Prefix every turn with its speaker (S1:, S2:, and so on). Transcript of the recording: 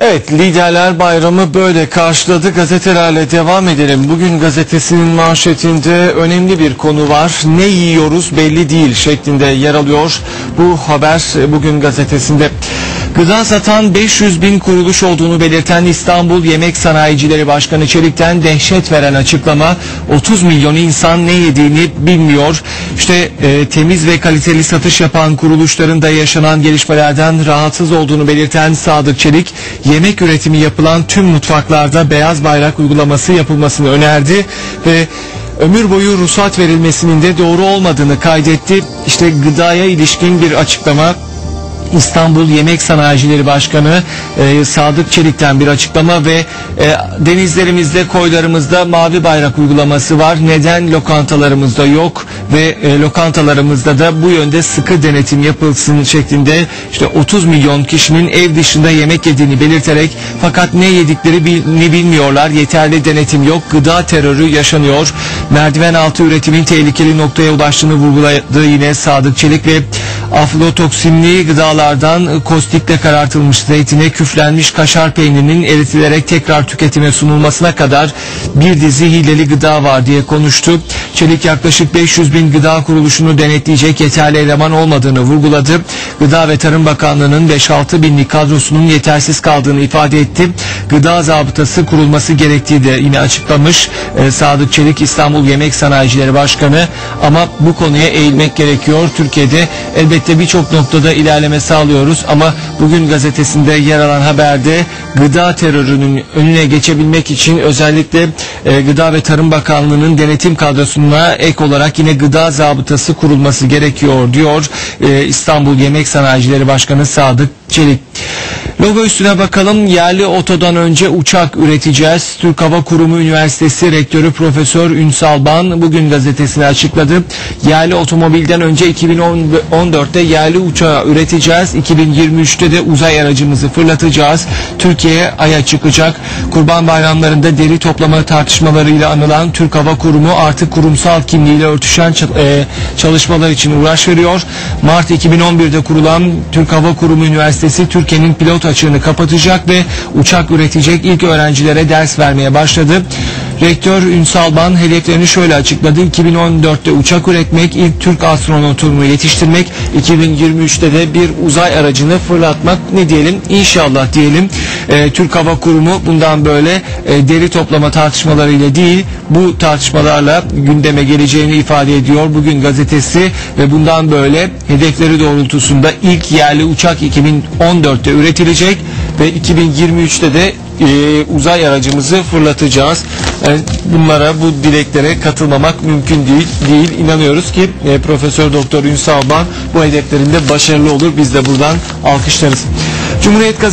S1: Evet, Liderler Bayramı böyle karşıladı. Gazetelerle devam edelim. Bugün gazetesinin manşetinde önemli bir konu var. Ne yiyoruz belli değil şeklinde yer alıyor. Bu haber bugün gazetesinde. Gıda satan 500 bin kuruluş olduğunu belirten İstanbul Yemek Sanayicileri Başkanı Çelik'ten dehşet veren açıklama 30 milyon insan ne yediğini bilmiyor. İşte e, temiz ve kaliteli satış yapan kuruluşların da yaşanan gelişmelerden rahatsız olduğunu belirten Sadık Çelik yemek üretimi yapılan tüm mutfaklarda beyaz bayrak uygulaması yapılmasını önerdi ve ömür boyu ruhsat verilmesinin de doğru olmadığını kaydetti. İşte gıdaya ilişkin bir açıklama İstanbul Yemek Sanayicileri Başkanı e, Sadık Çelik'ten bir açıklama ve e, denizlerimizde, koylarımızda mavi bayrak uygulaması var. Neden lokantalarımızda yok ve e, lokantalarımızda da bu yönde sıkı denetim yapılsın şeklinde işte 30 milyon kişinin ev dışında yemek yediğini belirterek fakat ne yedikleri bil, ne bilmiyorlar. Yeterli denetim yok. Gıda terörü yaşanıyor. Merdiven altı üretimin tehlikeli noktaya ulaştığını vurguladı yine Sadık Çelik ve aflotoksinli gıdalardan kostikle karartılmış zeytine küflenmiş kaşar peynirinin eritilerek tekrar tüketime sunulmasına kadar bir dizi hileli gıda var diye konuştu. Çelik yaklaşık 500 bin gıda kuruluşunu denetleyecek yeterli eleman olmadığını vurguladı. Gıda ve Tarım Bakanlığı'nın 5-6 binlik kadrosunun yetersiz kaldığını ifade etti. Gıda zabıtası kurulması gerektiği de yine açıklamış. Ee, Sadık Çelik İstanbul Yemek Sanayicileri Başkanı ama bu konuya eğilmek gerekiyor. Türkiye'de elbette birçok noktada ilerleme sağlıyoruz ama bugün gazetesinde yer alan haberde gıda terörünün önüne geçebilmek için özellikle e, Gıda ve Tarım Bakanlığı'nın denetim kadrosuna ek olarak yine gıda zabıtası kurulması gerekiyor diyor e, İstanbul Yemek Sanayicileri Başkanı Sadık Çelik. Logo üstüne bakalım. Yerli otodan önce uçak üreteceğiz. Türk Hava Kurumu Üniversitesi Rektörü Profesör Ünsal Ban bugün gazetesine açıkladı. Yerli otomobilden önce 2014'te yerli uçağı üreteceğiz. 2023'te de uzay aracımızı fırlatacağız. Türkiye Ay'a çıkacak. Kurban bayramlarında deri toplama tartışmalarıyla anılan Türk Hava Kurumu artık kurumsal kimliğiyle örtüşen e, çalışmalar için uğraş veriyor. Mart 2011'de kurulan Türk Hava Kurumu Üniversitesi Türkiye'nin pilot açığını kapatacak ve uçak üretecek ilk öğrencilere ders vermeye başladı. Rektör Ünsal Ban hedeflerini şöyle açıkladı. 2014'te uçak üretmek, ilk Türk astronotunu yetiştirmek, 2023'te de bir uzay aracını fırlatmak ne diyelim inşallah diyelim. Ee, Türk Hava Kurumu bundan böyle e, deri toplama tartışmalarıyla değil bu tartışmalarla gündeme geleceğini ifade ediyor. Bugün gazetesi ve bundan böyle hedefleri doğrultusunda ilk yerli uçak 2014'te üretilecek ve 2023'te de e, uzay aracımızı fırlatacağız. Yani bunlara, bu dileklere katılmamak mümkün değil. Değil. İnanıyoruz ki e, Profesör Doktor Ünsal Ban bu hedeflerinde başarılı olur. Biz de buradan alkışlarız. Cumhuriyet Gazetesi